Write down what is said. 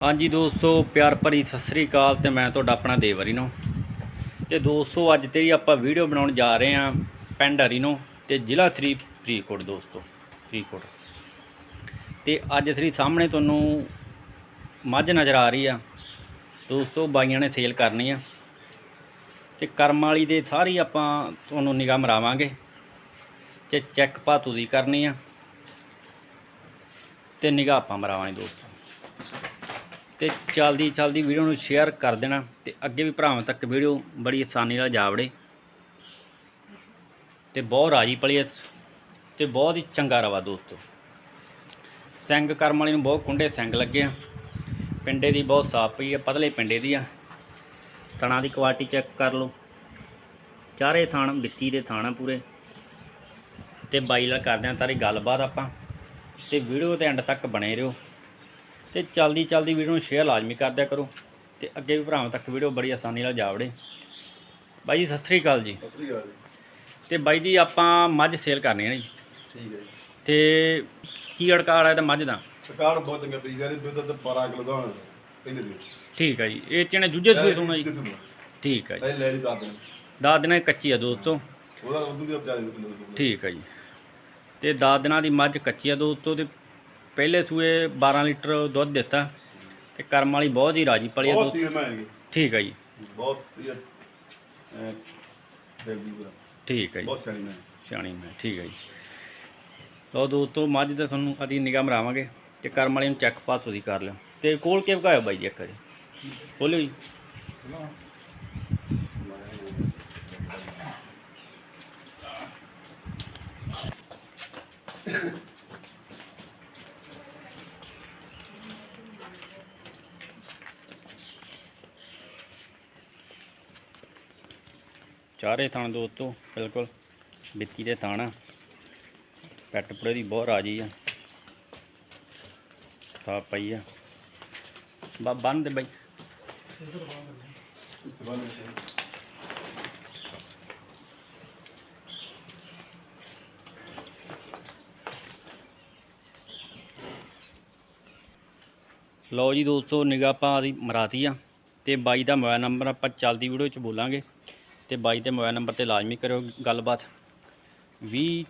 ਹਾਂਜੀ ਦੋਸਤੋ, ਪਿਆਰ ਭਰੀ ਸਤਿ ਸ੍ਰੀ ਅਕਾਲ ਤੇ ਮੈਂ ਤੁਹਾਡਾ ਆਪਣਾ ਦੇਵਰੀ ਨੂੰ ਤੇ ਦੋਸਤੋ, ਅੱਜ ਤੇਰੀ ਆਪਾਂ ਵੀਡੀਓ ਬਣਾਉਣ ਜਾ ਰਹੇ ਹਾਂ ਪਿੰਡ ਹਰੀਨੋ ਤੇ ਜ਼ਿਲ੍ਹਾ ਸ੍ਰੀ ਫਰੀਦਕੋਟ ਦੋਸਤੋ, ਫਰੀਦਕੋਟ। ਤੇ ਅੱਜ ਸ੍ਰੀ ਸਾਹਮਣੇ ਤੁਹਾਨੂੰ ਮੱਝ ਨਜ਼ਰ ਆ ਰਹੀ ਆ। ਦੋਸਤੋ, ਬਾਈਆਂ ਨੇ ਸੇਲ ਕਰਨੀ ਆ। ਤੇ ਕਰਮ ਵਾਲੀ ਦੇ ਸਾਰੀ ਆਪਾਂ ਤੁਹਾਨੂੰ ਨਿਗਾਹ ਮਰਾਵਾਂਗੇ। ਤੇ ਚੈੱਕ ਭਾਤੂ ਦੀ ਕਰਨੀ ਆ। ਤੇ ਨਿਗਾਹ ਆਪਾਂ ਮਰਾਵਾਂਗੇ ਦੋਸਤੋ। ਤੇ ਚੱਲਦੀ ਚੱਲਦੀ ਵੀਡੀਓ ਨੂੰ ਸ਼ੇਅਰ ਕਰ ਦੇਣਾ ਤੇ ਅੱਗੇ ਵੀ ਭਰਾਵਾਂ ਤੱਕ ਵੀਡੀਓ ਬੜੀ ਆਸਾਨੀ ਨਾਲ ਜਾਵੜੇ ਤੇ ਬਹੁਤ ਰਾਜੀ ਪਲੀ ਹੈ ਤੇ ਬਹੁਤ ਹੀ ਚੰਗਾ ਰਵਾ ਦੋਸਤੋ। ਸਿੰਘ ਕਰਮ ਵਾਲੀ ਨੂੰ ਬਹੁਤ ਕੁੰਡੇ ਸਿੰਘ ਲੱਗੇ ਆ। ਪਿੰਡੇ ਦੀ ਬਹੁਤ ਸਾਫ਼ ਪਈ ਆ, ਪਤਲੇ ਪਿੰਡੇ ਦੀ ਆ। ਤਣਾ ਦੀ ਕੁਆਲਿਟੀ ਚੈੱਕ ਕਰ ਲਓ। ਚਾਰੇ ਥਾਣ ਵਿੱਚੀ ਦੇ ਥਾਣ ਆ ਪੂਰੇ। ਤੇ ਬਾਈ ਨਾਲ ਕਰਦੇ ਆ ਤਾਰੀ ਗੱਲਬਾਤ ਆਪਾਂ। ਤੇ ਵੀਡੀਓ ਦੇ ਐਂਡ ਤੱਕ ਬਣੇ ਰਹੋ। ਤੇ ਚਲਦੀ ਚਲਦੀ ਵੀਡੀਓ ਨੂੰ ਸ਼ੇਅਰ ਲਾਜ਼ਮੀ ਕਰ ਦਿਆ ਕਰੋ ਤੇ ਅੱਗੇ ਵੀ ਭਰਾਵਾਂ ਤੱਕ ਵੀਡੀਓ ਬੜੀ ਆਸਾਨੀ ਨਾਲ ਜਾਵੜੇ। ਬਾਈ ਜੀ ਸਤਿ ਸ੍ਰੀ ਅਕਾਲ ਜੀ। ਸਤਿ ਸ੍ਰੀ ਅਕਾਲ ਜੀ। ਤੇ ਬਾਈ ਜੀ ਆਪਾਂ ਮੱਝ ਸੇਲ ਕਰਨੀ ਹੈ ਜੀ। ਠੀਕ ਹੈ ਜੀ। ਤੇ ਕੀ ਅੜਕਾਲ ਹੈ ਤੇ ਮੱਝ ਦਾ? ਸਰਕਾਰ ਬਹੁਤ ਚੰਗਾ ਤਰੀਕਾ ਹੈ ਦੁੱਧ ਤਾਂ 12 ਕਿਲੋ ਦਾ ਹੋਣਾ ਠੀਕ ਹੈ ਜੀ ਇਹ ਚਣੇ ਜੁੱਜੇ ਸੂਏ ਤੋਂ ਜੀ। ਠੀਕ ਹੈ ਜੀ। ਪਹਿਲੇ ਲੈ ਲਈ ਦੱਸ ਦਿਨ। ਦਸ ਦਿਨਾਂ ਦੀ ਕੱਚੀ ਆ ਦੋਸਤੋ। ਉਹਦਾ ਦੁੱਧ ਵੀ ਦੇ ਕਿਲੋ ਠੀਕ ਹੈ ਜੀ। ਤੇ 10 ਦਿਨਾਂ ਦੀ ਮੱਝ ਕੱਚੀ ਆ ਦੋਸਤੋ ਤੇ ਪਹਿਲੇ ਸੂਏ 12 ਲੀਟਰ ਦੁੱਧ ਦਿੱਤਾ ਤੇ ਕਰਮ ਵਾਲੀ ਬਹੁਤ ਹੀ ਰਾਜੀ ਪਲੀ ਆ ਬਹੁਤ ਦੋਸਤੋ ਹੈਗੀ ਠੀਕ ਹੈ ਜੀ। ਬਹੁਤ ਵਧੀਆ। ਐ ਦੇਵੀ ਪੂਰਾ ਠੀਕ ਹੈ ਜੀ। ਬਹੁਤ ਸਿਆਣੀ ਮੈਂ। ਸਿਆਣੀ ਮੈਂ ਠੀਕ ਹੈ ਜੀ। ਲਓ ਦੋਸਤੋ ਮੱਝ ਤੇ ਤੁਹਾਨੂੰ ਅਦੀ ਨਿਗਾਹ ਮਰਾਵਾਂਗੇ ਤੇ ਕਰਮ ਵਾਲੀ ਨੂੰ ਚੈੱਕ ਪਾਸ ਤੁਸੀਂ ਕਰ ਲਿਓ। ਤੇ ਕੋਲ ਕੇ ਭਗਾਇਓ ਬਾਈ ਜੀ ਇੱਕ ਵਾਰੀ? ਖੋਲਿਓ ਜੀ। ਚਾਰੇ ਥਾਂ ਦੋਸਤੋ ਬਿਲਕੁਲ ਬਿੱਤੀ ਦੇ ਥਾਂ ਆ। ਪੈਟ ਪੁੜੇ ਦੀ ਬਹੁਤ ਰਾਜੀ ਆ। ਤਾਂ ਪਈ ਆ। ਬਾ, ਬੰਨ ਦੇ ਬਾਈ। ਲਓ ਜੀ ਦੋਸਤੋ, ਨਿਗਾਹ ਆਪਾਂ ਦੀ ਮਰਾਤੀ ਆ। ਤੇ ਬਾਈ ਦਾ ਮੋਬਾਈਲ ਨੰਬਰ ਆਪਾਂ ਚੱਲਦੀ ਵੀਡੀਓ ਚ ਬੋਲਾਂਗੇ। ਤੇ ਬਾਈ ਦੇ ਮੋਬਾਈਲ ਨੰਬਰ ਤੇ ਲਾਜ਼ਮੀ ਕਰਿਓ ਗੱਲਬਾਤ। 20